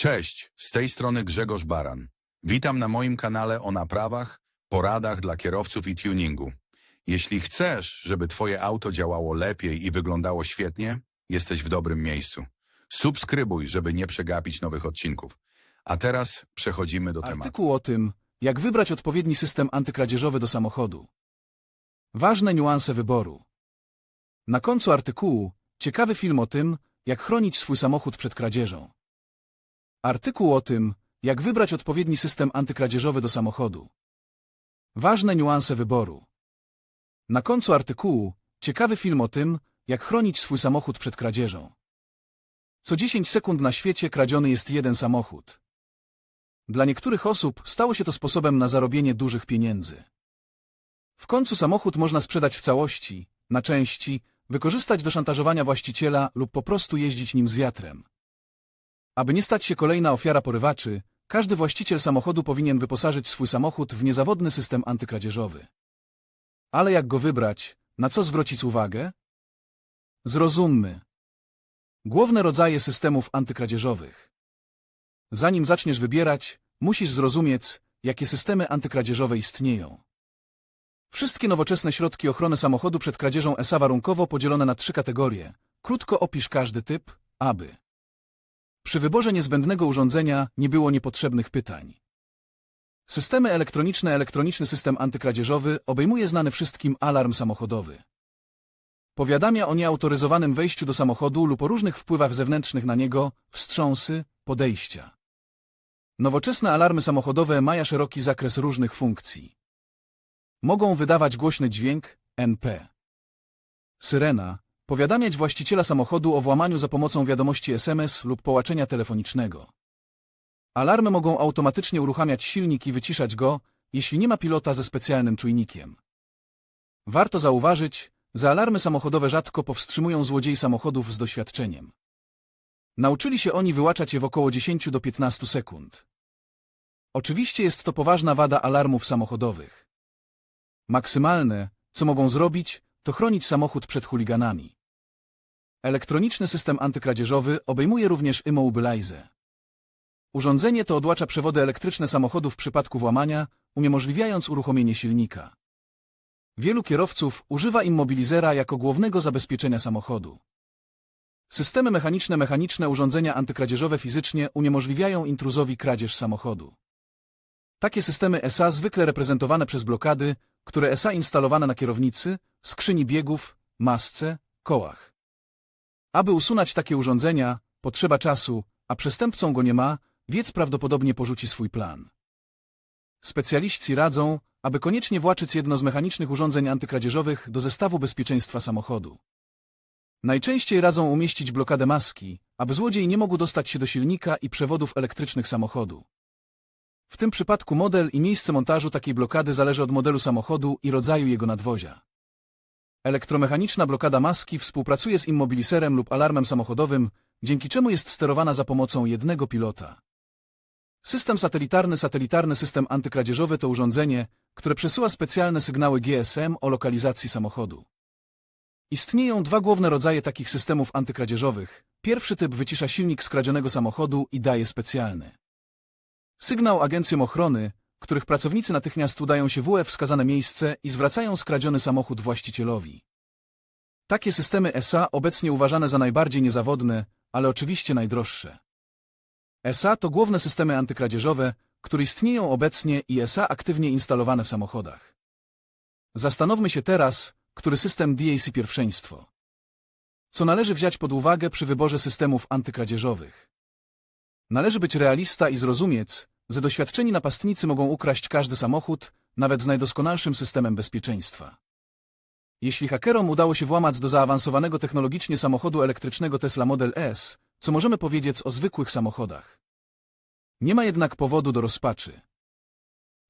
Cześć, z tej strony Grzegorz Baran. Witam na moim kanale o naprawach, poradach dla kierowców i tuningu. Jeśli chcesz, żeby Twoje auto działało lepiej i wyglądało świetnie, jesteś w dobrym miejscu. Subskrybuj, żeby nie przegapić nowych odcinków. A teraz przechodzimy do tematu. Artykuł o tym, jak wybrać odpowiedni system antykradzieżowy do samochodu. Ważne niuanse wyboru. Na końcu artykułu ciekawy film o tym, jak chronić swój samochód przed kradzieżą. Artykuł o tym, jak wybrać odpowiedni system antykradzieżowy do samochodu. Ważne niuanse wyboru. Na końcu artykułu ciekawy film o tym, jak chronić swój samochód przed kradzieżą. Co 10 sekund na świecie kradziony jest jeden samochód. Dla niektórych osób stało się to sposobem na zarobienie dużych pieniędzy. W końcu samochód można sprzedać w całości, na części, wykorzystać do szantażowania właściciela lub po prostu jeździć nim z wiatrem. Aby nie stać się kolejna ofiara porywaczy, każdy właściciel samochodu powinien wyposażyć swój samochód w niezawodny system antykradzieżowy. Ale jak go wybrać, na co zwrócić uwagę? Zrozummy. Główne rodzaje systemów antykradzieżowych. Zanim zaczniesz wybierać, musisz zrozumieć, jakie systemy antykradzieżowe istnieją. Wszystkie nowoczesne środki ochrony samochodu przed kradzieżą ESA warunkowo podzielone na trzy kategorie. Krótko opisz każdy typ, aby. Przy wyborze niezbędnego urządzenia nie było niepotrzebnych pytań. Systemy elektroniczne Elektroniczny system antykradzieżowy obejmuje znany wszystkim alarm samochodowy. Powiadamia o nieautoryzowanym wejściu do samochodu lub o różnych wpływach zewnętrznych na niego, wstrząsy, podejścia. Nowoczesne alarmy samochodowe mają szeroki zakres różnych funkcji. Mogą wydawać głośny dźwięk, NP. Syrena, powiadamiać właściciela samochodu o włamaniu za pomocą wiadomości SMS lub połaczenia telefonicznego. Alarmy mogą automatycznie uruchamiać silnik i wyciszać go, jeśli nie ma pilota ze specjalnym czujnikiem. Warto zauważyć, że alarmy samochodowe rzadko powstrzymują złodziei samochodów z doświadczeniem. Nauczyli się oni wyłaczać je w około 10 do 15 sekund. Oczywiście jest to poważna wada alarmów samochodowych. Maksymalne, co mogą zrobić, to chronić samochód przed chuliganami. Elektroniczny system antykradzieżowy obejmuje również immobilize. Urządzenie to odłacza przewody elektryczne samochodu w przypadku włamania, uniemożliwiając uruchomienie silnika. Wielu kierowców używa immobilizera jako głównego zabezpieczenia samochodu. Systemy mechaniczne Mechaniczne urządzenia antykradzieżowe fizycznie uniemożliwiają intruzowi kradzież samochodu. Takie systemy SA zwykle reprezentowane przez blokady, które SA instalowane na kierownicy, skrzyni biegów, masce, kołach. Aby usunąć takie urządzenia, potrzeba czasu, a przestępcą go nie ma, więc prawdopodobnie porzuci swój plan. Specjaliści radzą, aby koniecznie włączyć jedno z mechanicznych urządzeń antykradzieżowych do zestawu bezpieczeństwa samochodu. Najczęściej radzą umieścić blokadę maski, aby złodziej nie mógł dostać się do silnika i przewodów elektrycznych samochodu. W tym przypadku model i miejsce montażu takiej blokady zależy od modelu samochodu i rodzaju jego nadwozia. Elektromechaniczna blokada maski współpracuje z immobiliserem lub alarmem samochodowym, dzięki czemu jest sterowana za pomocą jednego pilota. System satelitarny Satelitarny system antykradzieżowy to urządzenie, które przesyła specjalne sygnały GSM o lokalizacji samochodu. Istnieją dwa główne rodzaje takich systemów antykradzieżowych. Pierwszy typ wycisza silnik skradzionego samochodu i daje specjalny sygnał agencjom ochrony, których pracownicy natychmiast udają się w wskazane miejsce i zwracają skradziony samochód właścicielowi. Takie systemy SA obecnie uważane za najbardziej niezawodne, ale oczywiście najdroższe. SA to główne systemy antykradzieżowe, które istnieją obecnie i SA aktywnie instalowane w samochodach. Zastanówmy się teraz, który system DAC pierwszeństwo. Co należy wziąć pod uwagę przy wyborze systemów antykradzieżowych? Należy być realista i zrozumieć, że doświadczeni napastnicy mogą ukraść każdy samochód, nawet z najdoskonalszym systemem bezpieczeństwa. Jeśli hakerom udało się włamać do zaawansowanego technologicznie samochodu elektrycznego Tesla Model S, co możemy powiedzieć o zwykłych samochodach? Nie ma jednak powodu do rozpaczy.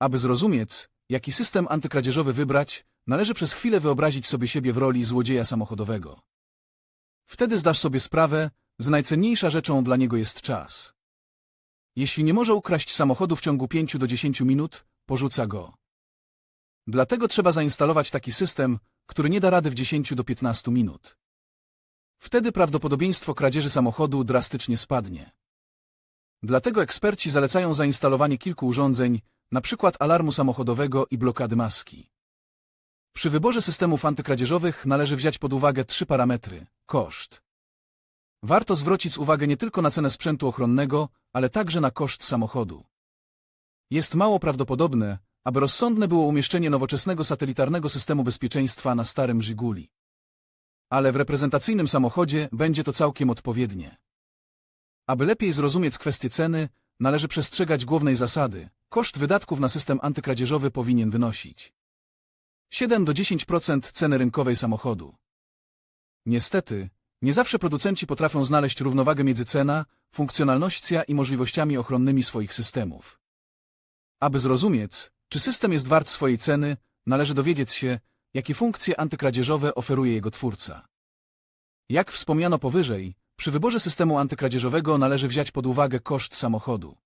Aby zrozumieć, jaki system antykradzieżowy wybrać, należy przez chwilę wyobrazić sobie siebie w roli złodzieja samochodowego. Wtedy zdasz sobie sprawę, że najcenniejsza rzeczą dla niego jest czas. Jeśli nie może ukraść samochodu w ciągu 5 do 10 minut, porzuca go. Dlatego trzeba zainstalować taki system, który nie da rady w 10 do 15 minut. Wtedy prawdopodobieństwo kradzieży samochodu drastycznie spadnie. Dlatego eksperci zalecają zainstalowanie kilku urządzeń, np. alarmu samochodowego i blokady maski. Przy wyborze systemów antykradzieżowych należy wziąć pod uwagę trzy parametry. Koszt. Warto zwrócić uwagę nie tylko na cenę sprzętu ochronnego, ale także na koszt samochodu. Jest mało prawdopodobne, aby rozsądne było umieszczenie nowoczesnego satelitarnego systemu bezpieczeństwa na starym Żiguli. Ale w reprezentacyjnym samochodzie będzie to całkiem odpowiednie. Aby lepiej zrozumieć kwestię ceny, należy przestrzegać głównej zasady. Koszt wydatków na system antykradzieżowy powinien wynosić 7 do 10% ceny rynkowej samochodu. Niestety, nie zawsze producenci potrafią znaleźć równowagę między cena, funkcjonalnością i możliwościami ochronnymi swoich systemów. Aby zrozumieć, czy system jest wart swojej ceny, należy dowiedzieć się, jakie funkcje antykradzieżowe oferuje jego twórca. Jak wspomniano powyżej, przy wyborze systemu antykradzieżowego należy wziąć pod uwagę koszt samochodu.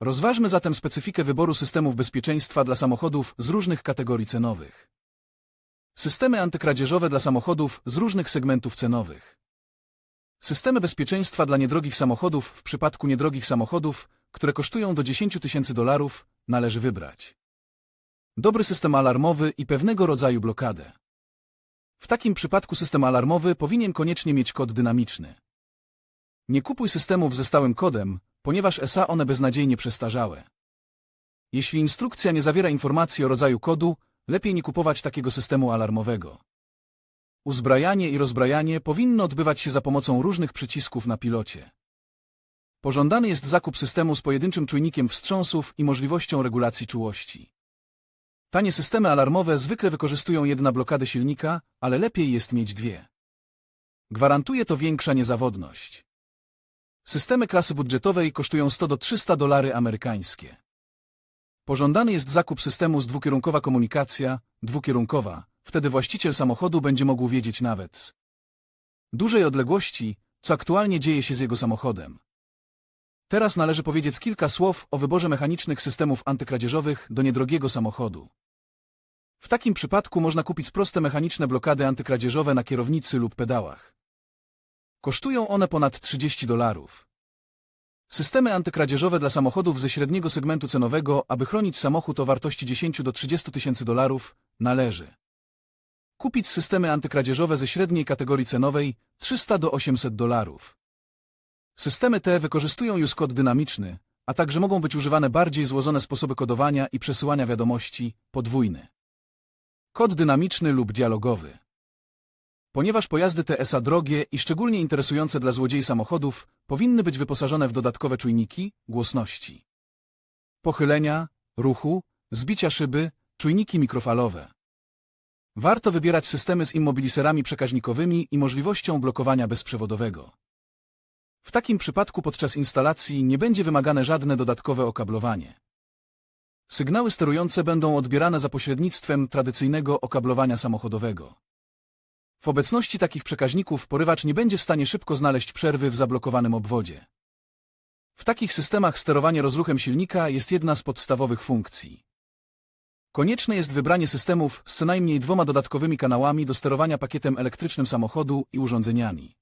Rozważmy zatem specyfikę wyboru systemów bezpieczeństwa dla samochodów z różnych kategorii cenowych. Systemy antykradzieżowe dla samochodów z różnych segmentów cenowych. Systemy bezpieczeństwa dla niedrogich samochodów w przypadku niedrogich samochodów, które kosztują do 10 tysięcy dolarów, należy wybrać. Dobry system alarmowy i pewnego rodzaju blokadę. W takim przypadku system alarmowy powinien koniecznie mieć kod dynamiczny. Nie kupuj systemów ze stałym kodem, ponieważ SA one beznadziejnie przestarzałe. Jeśli instrukcja nie zawiera informacji o rodzaju kodu, lepiej nie kupować takiego systemu alarmowego. Uzbrajanie i rozbrajanie powinno odbywać się za pomocą różnych przycisków na pilocie. Pożądany jest zakup systemu z pojedynczym czujnikiem wstrząsów i możliwością regulacji czułości. Tanie systemy alarmowe zwykle wykorzystują jedna blokadę silnika, ale lepiej jest mieć dwie. Gwarantuje to większa niezawodność. Systemy klasy budżetowej kosztują 100 do 300 dolary amerykańskie. Pożądany jest zakup systemu z dwukierunkowa komunikacja, dwukierunkowa, wtedy właściciel samochodu będzie mógł wiedzieć nawet z dużej odległości, co aktualnie dzieje się z jego samochodem. Teraz należy powiedzieć kilka słów o wyborze mechanicznych systemów antykradzieżowych do niedrogiego samochodu. W takim przypadku można kupić proste mechaniczne blokady antykradzieżowe na kierownicy lub pedałach. Kosztują one ponad 30 dolarów. Systemy antykradzieżowe dla samochodów ze średniego segmentu cenowego, aby chronić samochód o wartości 10 do 30 tysięcy dolarów, należy kupić systemy antykradzieżowe ze średniej kategorii cenowej 300 do 800 dolarów. Systemy te wykorzystują już kod dynamiczny, a także mogą być używane bardziej złożone sposoby kodowania i przesyłania wiadomości, podwójny. Kod dynamiczny lub dialogowy. Ponieważ pojazdy te SA drogie i szczególnie interesujące dla złodziei samochodów, powinny być wyposażone w dodatkowe czujniki, głośności, pochylenia, ruchu, zbicia szyby, czujniki mikrofalowe. Warto wybierać systemy z immobiliserami przekaźnikowymi i możliwością blokowania bezprzewodowego. W takim przypadku podczas instalacji nie będzie wymagane żadne dodatkowe okablowanie. Sygnały sterujące będą odbierane za pośrednictwem tradycyjnego okablowania samochodowego. W obecności takich przekaźników porywacz nie będzie w stanie szybko znaleźć przerwy w zablokowanym obwodzie. W takich systemach sterowanie rozruchem silnika jest jedna z podstawowych funkcji. Konieczne jest wybranie systemów z co najmniej dwoma dodatkowymi kanałami do sterowania pakietem elektrycznym samochodu i urządzeniami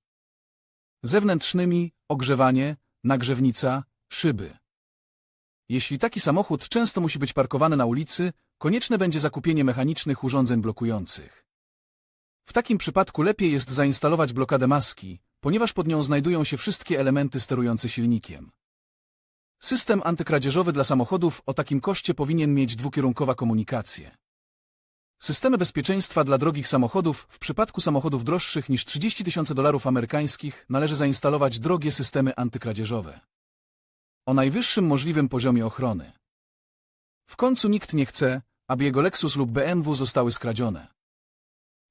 zewnętrznymi, ogrzewanie, nagrzewnica, szyby. Jeśli taki samochód często musi być parkowany na ulicy, konieczne będzie zakupienie mechanicznych urządzeń blokujących. W takim przypadku lepiej jest zainstalować blokadę maski, ponieważ pod nią znajdują się wszystkie elementy sterujące silnikiem. System antykradzieżowy dla samochodów o takim koszcie powinien mieć dwukierunkowa komunikację. Systemy bezpieczeństwa dla drogich samochodów w przypadku samochodów droższych niż 30 tysięcy dolarów amerykańskich należy zainstalować drogie systemy antykradzieżowe. O najwyższym możliwym poziomie ochrony. W końcu nikt nie chce, aby jego Lexus lub BMW zostały skradzione.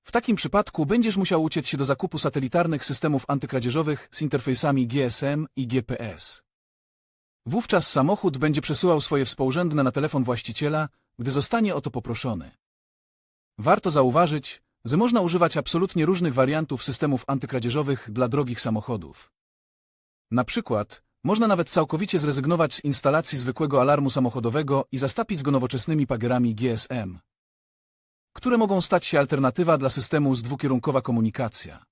W takim przypadku będziesz musiał uciec się do zakupu satelitarnych systemów antykradzieżowych z interfejsami GSM i GPS. Wówczas samochód będzie przesyłał swoje współrzędne na telefon właściciela, gdy zostanie o to poproszony. Warto zauważyć, że można używać absolutnie różnych wariantów systemów antykradzieżowych dla drogich samochodów. Na przykład, można nawet całkowicie zrezygnować z instalacji zwykłego alarmu samochodowego i zastąpić go nowoczesnymi pagierami GSM, które mogą stać się alternatywa dla systemu z dwukierunkowa komunikacja.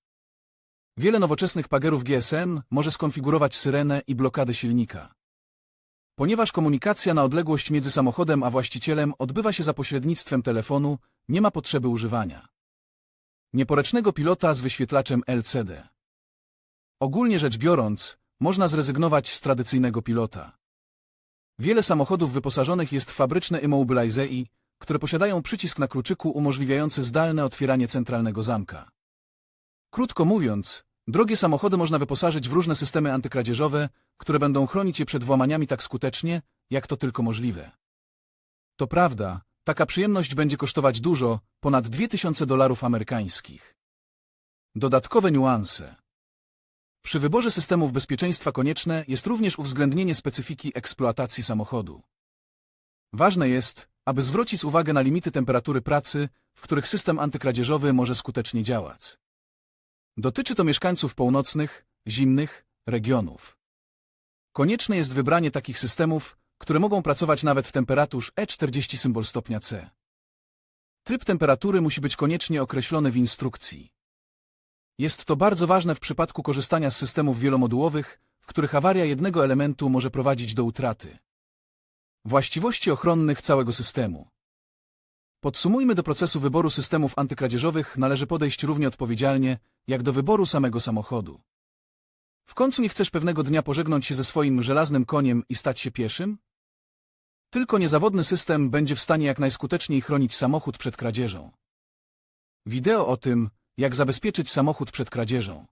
Wiele nowoczesnych pagerów GSM może skonfigurować syrenę i blokadę silnika. Ponieważ komunikacja na odległość między samochodem a właścicielem odbywa się za pośrednictwem telefonu, nie ma potrzeby używania nieporęcznego pilota z wyświetlaczem LCD. Ogólnie rzecz biorąc, można zrezygnować z tradycyjnego pilota. Wiele samochodów wyposażonych jest w fabryczne immobilizei, które posiadają przycisk na kluczyku umożliwiający zdalne otwieranie centralnego zamka. Krótko mówiąc, drogie samochody można wyposażyć w różne systemy antykradzieżowe, które będą chronić je przed włamaniami tak skutecznie, jak to tylko możliwe. To prawda, taka przyjemność będzie kosztować dużo, ponad 2000 dolarów amerykańskich. Dodatkowe niuanse. Przy wyborze systemów bezpieczeństwa konieczne jest również uwzględnienie specyfiki eksploatacji samochodu. Ważne jest, aby zwrócić uwagę na limity temperatury pracy, w których system antykradzieżowy może skutecznie działać. Dotyczy to mieszkańców północnych, zimnych regionów. Konieczne jest wybranie takich systemów, które mogą pracować nawet w temperaturze E40 symbol stopnia C. Tryb temperatury musi być koniecznie określony w instrukcji. Jest to bardzo ważne w przypadku korzystania z systemów wielomodułowych, w których awaria jednego elementu może prowadzić do utraty właściwości ochronnych całego systemu. Podsumujmy do procesu wyboru systemów antykradzieżowych należy podejść równie odpowiedzialnie, jak do wyboru samego samochodu. W końcu nie chcesz pewnego dnia pożegnać się ze swoim żelaznym koniem i stać się pieszym? Tylko niezawodny system będzie w stanie jak najskuteczniej chronić samochód przed kradzieżą. Wideo o tym, jak zabezpieczyć samochód przed kradzieżą.